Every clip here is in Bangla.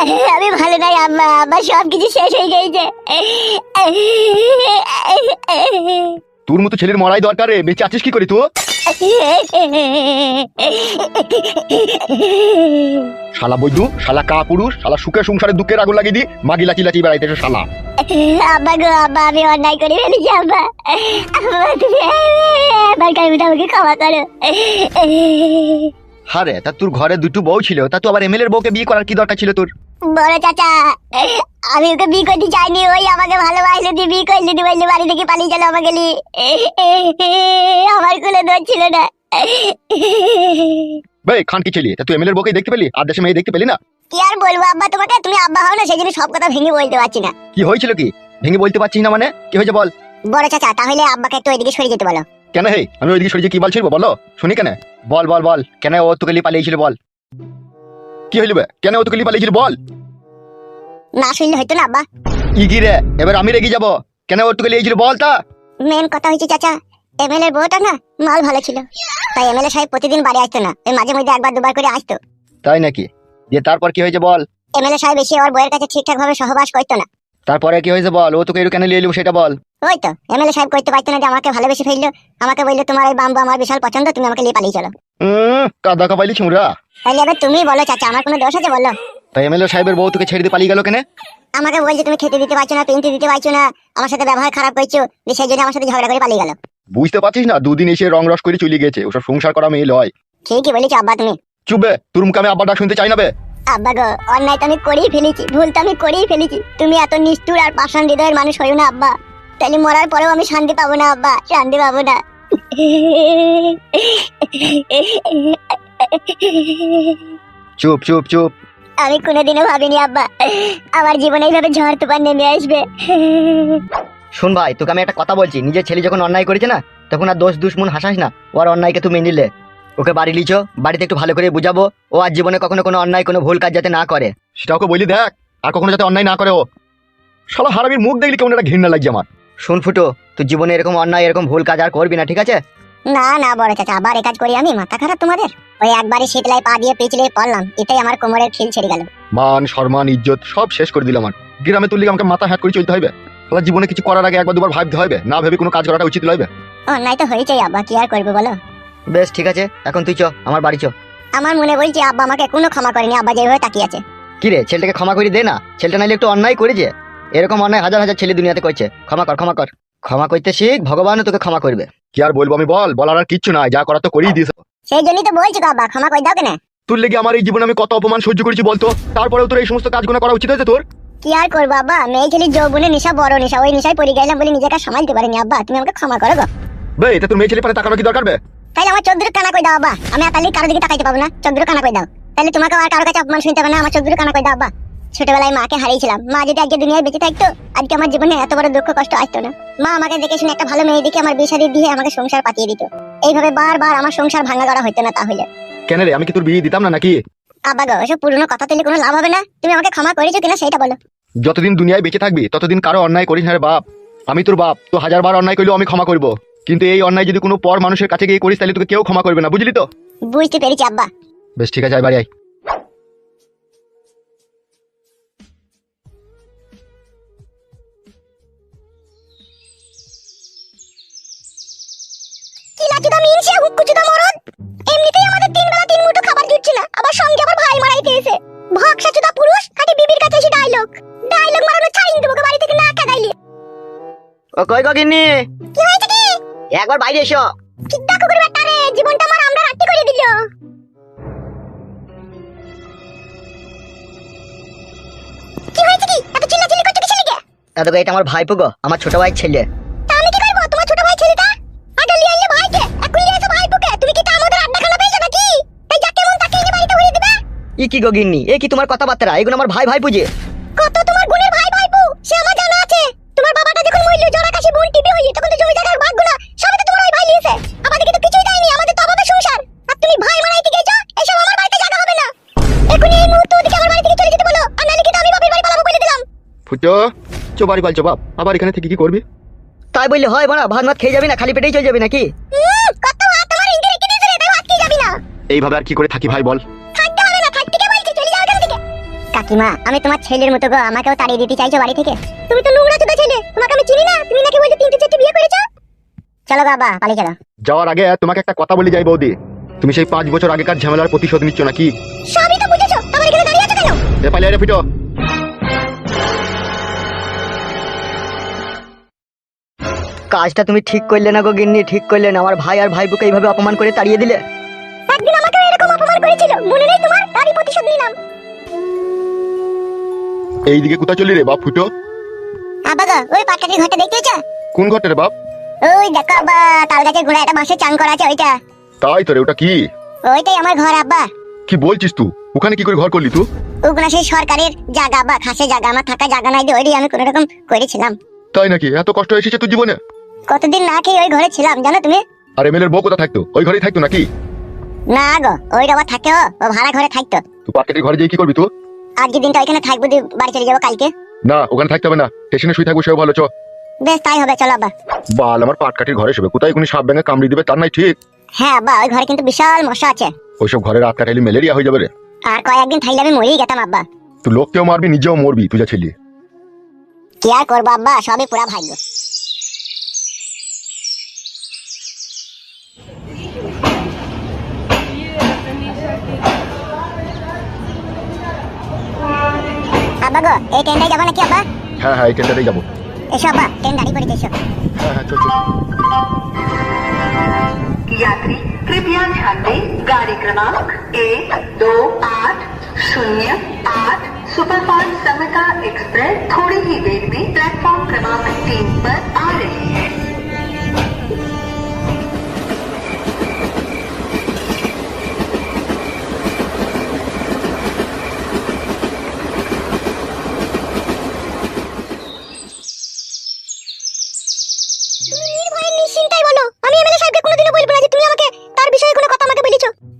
আমি ভালো নাই আম্মা। আমার সব কিছু শেষ হয়ে গেছে। তোর মতো ছেলের মরাই দরকার রে। বেঁচে আছিস কি করি তো শালা বৈদু শালা কা পুরুষ শালা সুখে সংসারে দুঃখের আগুন লাগিয়ে দি মাগি লাচি লাচি বেড়াইতেছে শালা। আব্বা গো আব্বা আমি অন্যায় করে ফেলেছি আব্বা। আব্বা তুমি আমার আমাকে ক্ষমা করো। হারে তা তোর ঘরে দুটো বউ ছিল তা তুই আবার এমএলএর বউকে বিয়ে করার কি দরকার ছিল তোর? বড় চাচা আমি ওকে বিয়ে করতে চাইনি ওই আমাকে ভালোবাসলো দিয়ে বিয়ে করলে দিয়ে বললে বাড়ি থেকে পালিয়ে গেল আমাকে। আমার কোনো দোষ ছিল না। ভাই খান কি ছেলে? তা তুই এমএলএর বউকে দেখতে পেলি? আর দেশে মেয়ে দেখতে পেলি না? কি আর বলব আব্বা তোমাকে তুমি আব্বা হও না সেই জন্য সব কথা ভেঙে বলতে পারছি না। কি হয়েছিল কি? ভেঙে বলতে পারছিস না মানে? কি হয়েছে বল? বড় চাচা তাহলে আব্বাকে একটু ওইদিকে সরে যেতে বলো। কেন হে? আমি ওইদিকে সরিয়ে কি বলছিল বলো। শুনি কেন? বল বল বল। কেন ও তোকে লিয়ে পালিয়েছিল বল। কি হইল কেন ও তোকে লিয়ে পালিয়েছিল বল। না শুনলে হয়তো না আব্বা। ইগি রে এবার আমি রেগে যাব। কেন ও তোকে লিয়েছিল? বল তা। মেন কথা হয়েছে চাচা এমএলএ বউটা না মাল ভালো ছিল। তাই এমএলএ সাহেব প্রতিদিন বাড়ি আসতো না। ওই মাঝে মধ্যে একবার দুবার করে আসতো। তাই নাকি? দিয়ে তারপর কি হয়েছে বল? এমএলএ সাহেব এসে ওর বউয়ের কাছে ঠিকঠাক ভাবে সহবাস করতো না। তারপরে কি হয়েছে বল? ও তোকে এরকম কেন লিয়ে এলো সেটা বল। ওই তো এমএলএ সাহেব করতে পারতো না যে আমাকে ভালোবেসে ফেলল। আমাকে বলল তোমার ওই বাম্বু আমার বিশাল পছন্দ তুমি আমাকে নিয়ে পালিয়ে চলো। উম, কাদা কাপাইলি ছুঁড়া। তাহলে এবার তুমি বলো চাচা আমার কোনো দোষ আছে বলো? তাই এমএলএ সাহেবের বউ তোকে ছেড়ে দিয়ে পালিয়ে গেল কেন? আমাকে বলছে তুমি খেতে দিতে পারছ না পিনতে দিতে পারছ না আমার সাথে ব্যবহার খারাপ করছ। সেই জন্য আমার সাথে ঝগড়া করে পালিয়ে গেল। বুঝতে পারছিস না দুদিন এসে রং রস করে চলে গেছে ওসব সংসার করা মেয়ে লয়। ঠিকই বলেছ আব্বা তুমি। চুপবে তোর মুখে আমি আব্বা ডাক শুনতে চাই না বে। আব্বা গো অন্যায় তো আমি করেই ফেলেছি ভুল তো আমি করেই ফেলেছি। তুমি এত নিষ্ঠুর আর পাষাণ হৃদয়ের মানুষ হইও না আব্বা। তাহলে মরার পরেও আমি শান্তি পাবো না আব্বা শান্তি পাবো না। চুপ চুপ চুপ। আমি কোনোদিনও ভাবিনি আব্বা আমার জীবনে এইভাবে ঝড় তুফান নেমে আসবে। শুন ভাই তোকে আমি একটা কথা বলছি নিজের ছেলে যখন অন্যায় করেছে না তখন আর দোষ দুশ্মন হাসাস না ওর অন্যায়কে তুমি নিলে। ওকে বাড়ি লিচো বাড়িতে একটু ভালো করে বুঝাবো। ও আর জীবনে কখনো কোনো অন্যায় কোনো ভুল কাজ যাতে না করে। সেটা ওকে বলি দেখ আর কখনো যাতে অন্যায় না করে ও। শালা হারামির মুখ দেখলি কেমন একটা ঘৃণা লাগছে আমার। শোন ফুটো তুই জীবনে এরকম অন্যায় এরকম ভুল কাজ আর করবি না ঠিক আছে? না না বড় চাচা আবার এ কাজ করি আমি মাথা খারাপ তোমাদের? ওই একবারই শীতলায় পা দিয়ে পিছলে পড়লাম এটাই আমার কোমরের খিল ছেড়ে গেল। মান সম্মান ইজ্জত সব শেষ করে দিল আমার গ্রামে তুললে আমাকে মাথা হ্যাট করে চলতে হবে। শালা জীবনে কিছু করার আগে একবার দুবার ভাবতে হবে না ভেবে কোনো কাজ করাটা উচিত নয় অন্যায় তো হয়েছেই আব্বা কি আর করব বলো? বেশ ঠিক আছে। এখন তুই চ আমার বাড়ি চ। আমার মনে বলছে আব্বা আমাকে কোনো ক্ষমা করেনি আব্বা যেভাবে তাকিয়ে আছে। কি রে ছেলেটাকে ক্ষমা করে দে না? ছেলেটা নাইলে একটু অন্যায় করেছে এরকম অন্যায় হাজার হাজার ছেলে দুনিয়াতে করছে। ক্ষমা কর ক্ষমা কর। ক্ষমা করতে শিখ ভগবানও তোকে ক্ষমা করবে। কি আর বলব আমি বল বলার আর কিচ্ছু নাই যা করা তো করেই দিস। সেই জন্যই তো বলছি গো আব্বা ক্ষমা করে দাও কেন। তোর লেগে আমার এই জীবনে আমি কত অপমান সহ্য করেছি বলতো? তারপরেও তোর এই সমস্ত কাজগুলো করা উচিত হয়েছে তোর? কি আর করব আব্বা? মেয়ে ছেলে যৌবনের নেশা বড় নেশা ওই নেশায় পড়ে গেলাম বলে নিজেকে সামালতে পারিনি আব্বা। তুমি আমাকে ক্ষমা করো গো। বে এটা তোর মেয়ে ছেলে তাকানো কি দরকার বে? তাহলে আমার কানা করে দাও আব্বা? আমি কারও দিকে তাকাইতে পাবো না। কানা করে দাও? তাহলে তোমাকে আর কারও কাছে অপমান শুনতে হবে না আমার কানা করে দাও আব্বা? ছোটবেলায় মাকে হারিয়েছিলাম। মা যদি আজকে দুনিয়ায় বেঁচে থাকতো আজকে আমার জীবনে এত বড় দুঃখ কষ্ট আসতো না। মা আমাকে দেখে শুনে একটা ভালো মেয়ে আমার বিয়ে শাদী দিয়ে আমাকে সংসার পাতিয়ে দিত। এইভাবে বারবার আমার সংসার ভাঙা করা হতো না তাহলে। কেন রে আমি কি তোর বিয়ে দিতাম না নাকি? আব্বা গো এসব পুরনো কথা তুলে কোনো লাভ হবে না? তুমি আমাকে ক্ষমা করেছ কিনা সেটা বলো। যতদিন দুনিয়ায় বেঁচে থাকবি ততদিন কারও অন্যায় করিস না রে বাপ। আমি তোর বাপ তো হাজার বার অন্যায় করলেও আমি ক্ষমা করব। কিন্তু এই অন্যায় যদি কোনো পর মানুষের কাছে গিয়ে করিস তাহলে তোকে কেউ ক্ষমা করবে না বুঝলি তো? বুঝতে পেরেছি আব্বা। বেশ ঠিক আছে আয় বাড়ি আয়। কি লাচুদা মিনছে হুক্কুচুদা মরদ? এমনিতেই আমাদের তিন বেলা তিন মুঠো খাবার জুটছে না আবার সঙ্গে আবার ভাই মারাই দিয়েছে ভক্সাচুদা পুরুষ খাটি বিবির কাছে এসে ডায়লগ? ডায়লগ মারানো ছাইন দেবো বাড়ি থেকে না কাদাইলে ও কই গিন্নি? কি হয়েছে কি একবার বাইরে এসো। ঠিক দেখো করে বেটা রে জীবনটা আমার আমরা রাত্রি করে দিল। কি হয়েছে কি? এত চিল্লাচিল্লি করছ কিসের লেগে? দাদা এটা আমার ভাইপো গো আমার ছোট ভাই ছেলে। তা আমি কি করব? তোমার ছোট ভাই ছেলেটা? আগে লিয়ে আইলে ভাইকে এখন লিয়ে এসে ভাইপোকে। তুমি কি তা আমাদের আড্ডা খানা পেয়েছ নাকি? তাই যাকে মন তাকে নিয়ে বাড়িতে উড়িয়ে দিবে? ই কি গো গিন্নি এ কি তোমার কথাবার্তা? এগুলো আমার ভাই ভাই বুঝে চো বাড়ি বাপ। আবার এখানে থেকে কি করবি? তাই বললে হয় বানা ভাত ভাত খেয়ে যাবি না খালি পেটেই চলে যাবি নাকি? কত হাত আমার ইন্দ্রে রেখে দিয়েছে তাই ভাত খেয়ে যাবি না। এইভাবে আর কি করে থাকি ভাই বল। থাকতে হবে না থাকতে কে বলছে? চলে যাও এখান থেকে। কাকিমা আমি তোমার ছেলের মতো গো আমাকেও তাড়িয়ে দিতে চাইছো বাড়ি থেকে। তুমি তো নোংরা চোদা ছেলে তোমাকে আমি চিনি না তুমি নাকি বলছো তিনটে চারটে বিয়ে করেছ? চলো বাবা পালিয়ে চলো। যাওয়ার আগে তোমাকে একটা কথা বলে যাই বৌদি। তুমি সেই পাঁচ বছর আগেকার ঝামেলার প্রতিশোধ নিচ্ছ নাকি? সবই তো বুঝেছ তোমার এখানে দাঁড়িয়ে আছো কেন? এ পালিয়ে রে ফিটো কাজটা তুমি ঠিক করলে না গো গিন্নি ঠিক করলে না। আমার ভাই আর ভাইবুকে এইভাবে অপমান করে তাড়িয়ে দিলে? একদিন আমাকে এরকম অপমান করেছিল। মনে নেই তোমার? তারই প্রতিশোধ নিলাম। এইদিকে কোথায় চলি রে বাপ ফুটো? আব্বা গো ওই পাটকাটির ঘরটা দেখতে পেয়েছ কোন ঘরটা রে বাপ? ওই দেখো আব্বা তাল গাছের গোড়ায় একটা বাঁশের চাং করা আছে ওইটা। তাই তো রে ওটা কি? ওইটাই আমার ঘর আব্বা। কি বলছিস তুই? ওখানে কি করে ঘর করলি তুই? ওগুলা সেই সরকারের জায়গা বা খাসে জায়গা আমার থাকা জায়গা নাই দিয়ে ওইটাই আমি কোনো রকম করেছিলাম। তাই নাকি? এত কষ্ট এসেছে তোর জীবনে? কতদিন না খেয়ে ওই ঘরে ছিলাম জানো তুমি? আর এমএলএর বউ কোথা থাকতো? ওই ঘরেই থাকতো নাকি? না গো ওই আবার থাকে ও ও ভাড়া ঘরে থাকতো। তুই পাটকাটির ঘরে গিয়ে কি করবি তুই? আজকে দিনটা ওইখানে থাকব দিয়ে বাড়ি চলে যাব কালকে। না ওখানে থাকতে হবে না। স্টেশনে শুয়ে থাকব সেও ভালো চ। বেশ তাই হবে চলো আব্বা। বাল আমার পাটকাঠির ঘরে শোবে। কোথায় কোনো সাপ ব্যাঙে কামড়ি দিবে তার নাই ঠিক? হ্যাঁ আব্বা ওই ঘরে কিন্তু বিশাল মশা আছে। ওইসব ঘরে রাত কাটাইলে ম্যালেরিয়া হয়ে যাবে রে। আর কয়েকদিন থাইলে আমি মরেই গেতাম আব্বা। তুই লোককেও মারবি নিজেও মরবি তুই যা ছেলে। কি আর করব আব্বা সবই পুরা ভাগ্য। আব্বা গো এই ট্রেনটাই যাবো নাকি আব্বা হ্যাঁ হ্যাঁ এই ট্রেনটাতেই যাবো এসো আব্বা ট্রেন দাঁড়িয়ে পড়েছে এসো হ্যাঁ হ্যাঁ চল চল यात्री कृपया ध्यान दें गाड़ी क्रमांक एक दो आठ शून्य आठ सुपरफास्ट समता एक्सप्रेस थोड़ी ही देर में प्लेटफॉर्म क्रमांक तीन पर आ रही है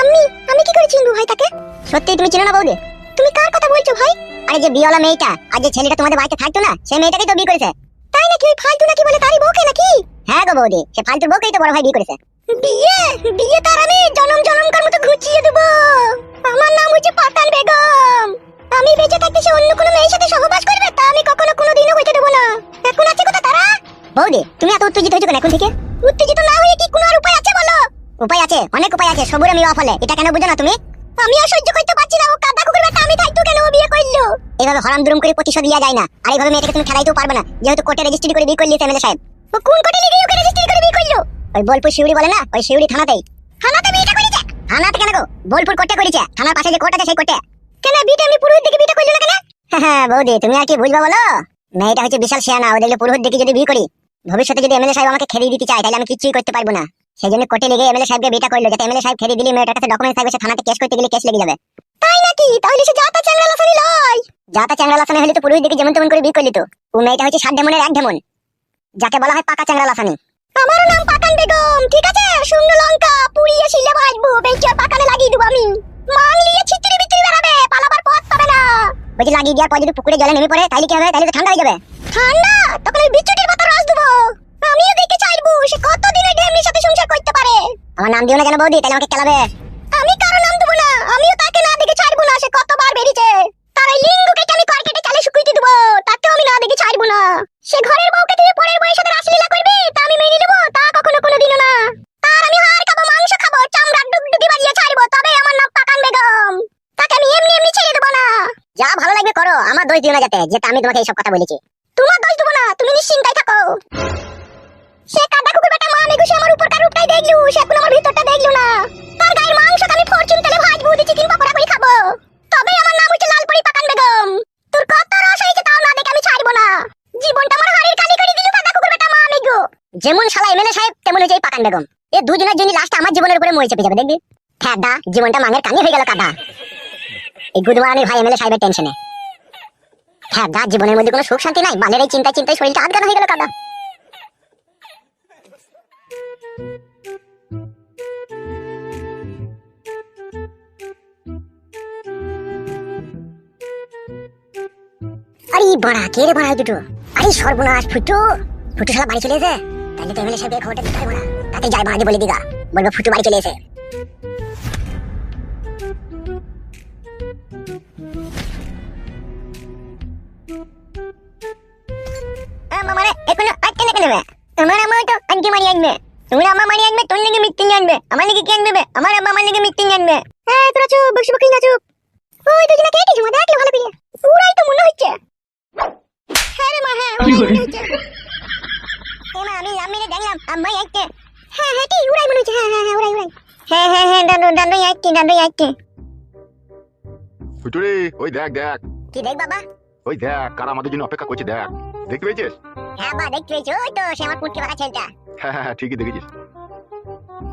আমি আমি কি করে চিনবো ভাই তাকে? সত্যি তুমি চিনো না বৌদি। তুমি কার কথা বলছো ভাই? আরে যে বিয়েওয়ালা মেয়েটা, আর যে ছেলেটা তোমাদের বাড়িতে থাকতো না সেই মেয়েটাকেই তো বিয়ে করেছে। তাই নাকি ওই ফালতু নাকি বলে তারই বউকে নাকি? হ্যাঁ গো বৌদি, সে ফালতুর বউকেই তো বড় ভাই বিয়ে করেছে। বিয়ে? বিয়ে তার আমি জনম জনমকার মতো ঘুচিয়ে দেবো। আমার নাম হচ্ছে পাতান বেগম। আমি বেঁচে থাকতে সে অন্য কোনো মেয়ের সাথে সহবাস করবে? তা আমি কখনো কোনোদিনও হইতে দেবো না। এখন আছে কোথা তারা? বৌদি, তুমি এত উত্তেজিত হয়েছো কেন এখন থেকে? উত্তেজিত না হয়ে কি কোনো আর উপায় আছে বলো উপায় আছে অনেক উপায় আছে সবুরে মিওয়া ফলে এটা কেন বুঝো না তুমি? আমি আর সহ্য করতে পারছি না ও কাদা কুকুর বেটা আমি থাকতো কেন ও বিয়ে করল? এইভাবে হরাম দুরুম করে প্রতিশোধ লিয়া যায় না। আর এইভাবে মেয়েটাকে তুমি খেলাইতেও পারবে না। যেহেতু কোর্টে রেজিস্ট্রি করে বিয়ে করলি এমএলএ সাহেব। ও কোন কোর্টে লিখে ওকে রেজিস্ট্রি করে বিয়ে করল? ওই বোলপুর শিউড়ি বলে না? ওই শিউড়ি থানাতেই। থানাতে বিয়েটা করেছে? থানাতে কেন গো? বোলপুর কোর্টে করেছে। থানার পাশে যে কোর্ট আছে সেই কোর্টে। কেন বিয়েটা আমি পুরোহিত দিকে বিয়েটা করল না কেন? হ্যাঁ বৌদি তুমি আর কি বুঝবা বলো? মেয়েটা হচ্ছে বিশাল শেয়ানা ও দেখলে পুরোহিত দিকে যদি বিয়ে করি ভবিষ্যতে যদি এমএলএ সাহেব আমাকে খেদিয়ে দিতে চায় তাহলে আমি কিছুই করতে পারব না। সেই জন্য কোর্টে লেগে এমএলএ সাহেবকে বিয়েটা করল যাতে এমএলএ সাহেব খেদিয়ে দিলে মেয়েটার কাছে ডকুমেন্ট থাকবে সে থানাতে কেস করতে গেলে কেস লেগে যাবে। তাই নাকি? তাহলে সে যাতা চ্যাংড়া লাসানি লয়। যাতা চ্যাংড়া লাসানি হলে তো পুরোহিত দিকে যেমন তেমন করে বিয়ে করলি তো। ও মেয়েটা হচ্ছে সাত ডেমনের এক ডেমন যাকে বলা হয় পাকা চ্যাংড়া লাসানি আমারও নাম পাকান বেগম ঠিক আছে? শুকনো লঙ্কা পুড়িয়ে শিলে ভাজবো বেঁচে পাকানে লাগিয়ে দেবো আমি। মাংলিয়ে ছিটড়ি বিচড়ি বেড়াবে পালাবার পথ পাবে না। বলছি লাগিয়ে দেওয়ার পর যদি পুকুরে জলে নেমে পড়ে তাহলে কি হবে? তাহলে তো ঠান্ডা হয়ে যাবে। ঠান্ডা? তখন আমি বিচুটির মাথা রস দেবো। আমিও দেখতে চাইব, সে কতদিন ওই ডেমনির সাথে সংসার করতে পারে? আমার নাম দিও না কেন বৌদি, তাহলে আমাকে কেলাবে আমি কারও নাম দেবো না, আমিও তাকে না দেখে ছাড়বো না, সে কতবার বেরিয়েছে। তার ওই লিঙ্গ আমি কয় চালে শুকুইতে দেবো, তাতেও আমি না দেখে ছাড়বো না। সে ঘরের বউকে তুই পরের বউয়ের সাথে রাসলীলা করবি, তা আমি মেনে নেব, তা কখনো কোনোদিনও না। আর আমি হাড় খাব, মাংস খাব চামড়া ডুগডুগি বাজিয়ে ছাড়বো, তবে আমার নাম পাকান বেগম। তাকে আমি এমনি এমনি ছেড়ে দেবো না। যা ভালো লাগবে করো, আমার দোষ দিও না যাতে, যেটা আমি তোমাকে এইসব কথা বলেছি। তোমার দোষ দেবো না, তুমি নিশ্চিন্তায় থাকো। সে কাদা কুকুর বেটা মা মেঘুষে আমার রূপটাই দেখলু, সে এখন আমার ভিতরটা দেখলু না। তার গায়ের মাংসটা আমি ফরচুন তেলে ভাজবো চিকেন পকোড়া করে খাব। তবে আমার নাম হচ্ছে পাকান বেগম। তোর কত রস হয়েছে তাও না দেখে আমি ছাড়বো না। জীবনটা আমার হাড়ির কালি করে দিলু কুকুর বেটা মা যেমন শালা এমএলএ সাহেব, তেমন হয়েছে এই পাকান বেগম। এ দুজনের জন্য লাস্ট আমার জীবনের উপরে মরে চেপে যাবে, দেখবি? হ্যাঁ দা জীবনটা মাঙের কানি হয়ে গেল কাদা। এই গুদমারানি ভাই এমএলএ সাহেবের টেনশনে যার জীবনের মধ্যে কোনো সুখ শান্তি নাই? বালের এই চিন্তা চিন্তায় শরীরটা আটকানো হয়ে গেল কাদা। আরে বড়া, কে রে বড়া দুটো? আরে সর্বনাশ ফুটু। ফুটু শালা বাড়ি চলে এসে? তাহলে তো এমএলএ সাহেবকে খবরটা দিতে হবে না তাতে যাই বাড়ি, বলে দিগা। বলব ফুটু বাড়ি চলে এসে। আমারে এখন আটকে না কেন আমার আম্মা তো আজকে মারি আনবে তোমার আম্মা মারি আনবে তোর লেগে মিটিং আনবে। আমার লেগে কি আনবে বে? আমার আম্মা আমার লেগে মিটিং আনবে। হ্যাঁ তোরা চুপ বকশি বকশি না চুপ। ওই দুজনে কে কিছু দেখলে ভালো করে। পুরাই তো মনে হচ্ছে। হ্যাঁ রে মা হ্যাঁ ওরাই মনে হচ্ছে। হ্যাঁ মা আমি লাভ মেরে দেখলাম আম্মাই আসছে। হ্যাঁ হ্যাঁ ঠিক উড়াই মনে হচ্ছে। হ্যাঁ হ্যাঁ হ্যাঁ উড়াই উড়াই। হ্যাঁ হ্যাঁ হ্যাঁ দাঁড়ো দাঁড়ো আসছে দাঁড়ো আসছে। ফুটুরে ওই দেখ দেখ। কি দেখ বাবা? ওই দেখ কারা আমাদের জন্য অপেক্ষা করছে দেখ। দেখতে পেয়েছিস? হ্যাঁ বা দেখতে পেয়েছ। ওই তো সে আমার পুটকে বাঁকা ছেলেটা। হ্যাঁ হ্যাঁ হ্যাঁ, ঠিকই দেখেছিস।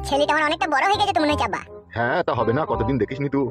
ছেলেটা আমার অনেকটা বড় হয়ে গেছে তো মনে হচ্ছে আব্বা? হ্যাঁ তা হবে না কতদিন দেখিস নি তুই?